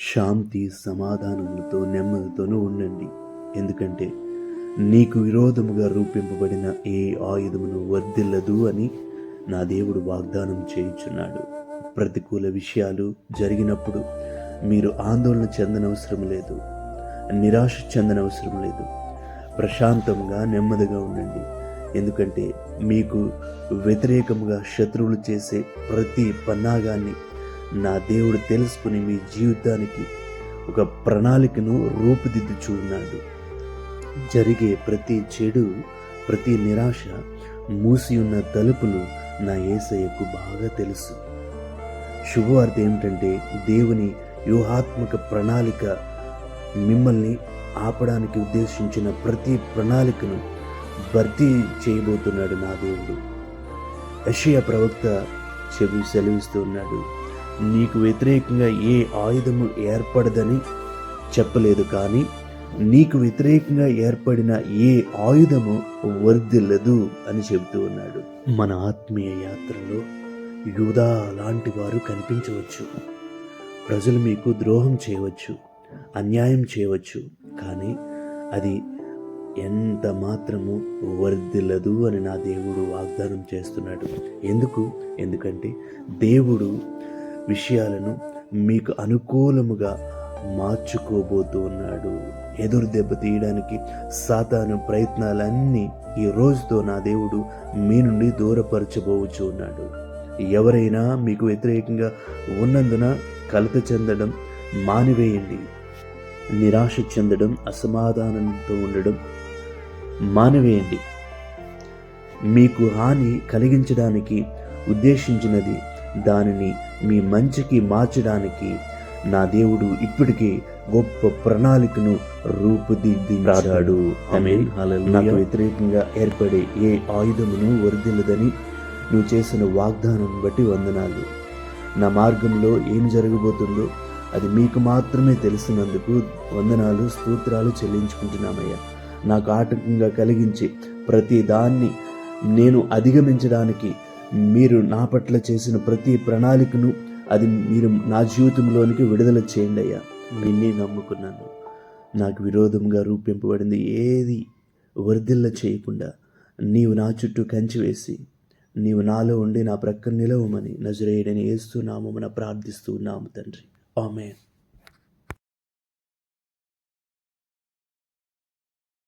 శాంతి సమాధానములతో నెమ్మదితోనూ ఉండండి. ఎందుకంటే నీకు విరోధముగా రూపింపబడిన ఏ ఆయుధమును వర్ధిల్లదు అని నా దేవుడు వాగ్దానం చేయుచున్నాడు. ప్రతికూల విషయాలు జరిగినప్పుడు మీరు ఆందోళన చెందనవసరం లేదు. నిరాశ చెందనవసరం లేదు. ప్రశాంతంగా నెమ్మదిగా ఉండండి. ఎందుకంటే మీకు వ్యతిరేకముగా శత్రువులు చేసే ప్రతి పన్నాగాన్ని నా దేవుడు తెలుసుకుని మీ జీవితానికి ఒక ప్రణాళికను రూపుదిద్దుచూ ఉన్నాడు జరిగే ప్రతి చెడు ప్రతి నిరాశ మూసి ఉన్న తలుపులు నా ఏసయ్యకు బాగా తెలుసు. శుభవార్త ఏమిటంటే దేవుని వ్యూహాత్మక ప్రణాళిక మిమ్మల్ని ఆపడానికి ఉద్దేశించిన ప్రతి ప్రణాళికను భర్తీ చేయబోతున్నాడు నా దేవుడు. యషియా ప్రవక్త చెవి సెలవిస్తూ ఉన్నాడు. నీకు వ్యతిరేకంగా ఏ ఆయుధము ఏర్పడదని చెప్పలేదు కానీ నీకు వ్యతిరేకంగా ఏర్పడిన ఏ ఆయుధము వర్ధిల్లదు అని చెబుతూ ఉన్నాడు. మన ఆత్మీయ యాత్రలో యూదా లాంటి వారు కనిపించవచ్చు. ప్రజలు మీకు ద్రోహం చేయవచ్చు అన్యాయం చేయవచ్చు కానీ అది ఎంత మాత్రము వర్ధిల్లదు అని నా దేవుడు వాగ్దానం చేస్తున్నాడు. ఎందుకు? ఎందుకంటే దేవుడు విషయాలను మీకు అనుకూలముగా మార్చుకోబోతూ ఉన్నాడు ఎదురు దెబ్బ తీయడానికి సాతాను ప్రయత్నాలన్నీ ఈ రోజుతో నా దేవుడు మీ నుండి దూరపరచబోవచ్చు ఉన్నాడు. ఎవరైనా మీకు వ్యతిరేకంగా ఉన్నందున కలత చెందడం మానివేయండి. నిరాశ చెందడం అసమాధానంతో ఉండడం మానివేయండి. మీకు హాని కలిగించడానికి ఉద్దేశించినది దానిని మీ మంచికి మార్చడానికి నా దేవుడు ఇప్పటికే గొప్ప ప్రణాళికను రూపుదిద్దించాడు. నాకు వ్యతిరేకంగా ఏర్పడే ఏ ఆయుధమును వరదిల్లదని నువ్వు చేసిన వాగ్దానం బట్టి వందనాలు. నా మార్గంలో ఏం జరగబోతుందో అది మీకు మాత్రమే తెలిసినందుకు వందనాలు స్తోత్రాలు చెల్లించుకుంటున్నామయ్యా. నాకు ఆటంకంగా కలిగించి ప్రతి దాన్ని నేను అధిగమించడానికి మీరు నా పట్ల చేసిన ప్రతి ప్రణాళికను అది మీరు నా జీవితంలోనికి విడుదల చేయండి అయ్యా. నిన్నే నమ్ముకున్నాను. నాకు విరోధంగా రూపింపబడింది ఏది వర్ధిల్ల చేయకుండా నీవు నా చుట్టూ కంచి వేసి నీవు నాలో ఉండి నా ప్రక్కన నిలవమని నజరేయుడని వేస్తూ నామమున ప్రార్థిస్తూ ఉన్నాము తండ్రి. ఆమెన్.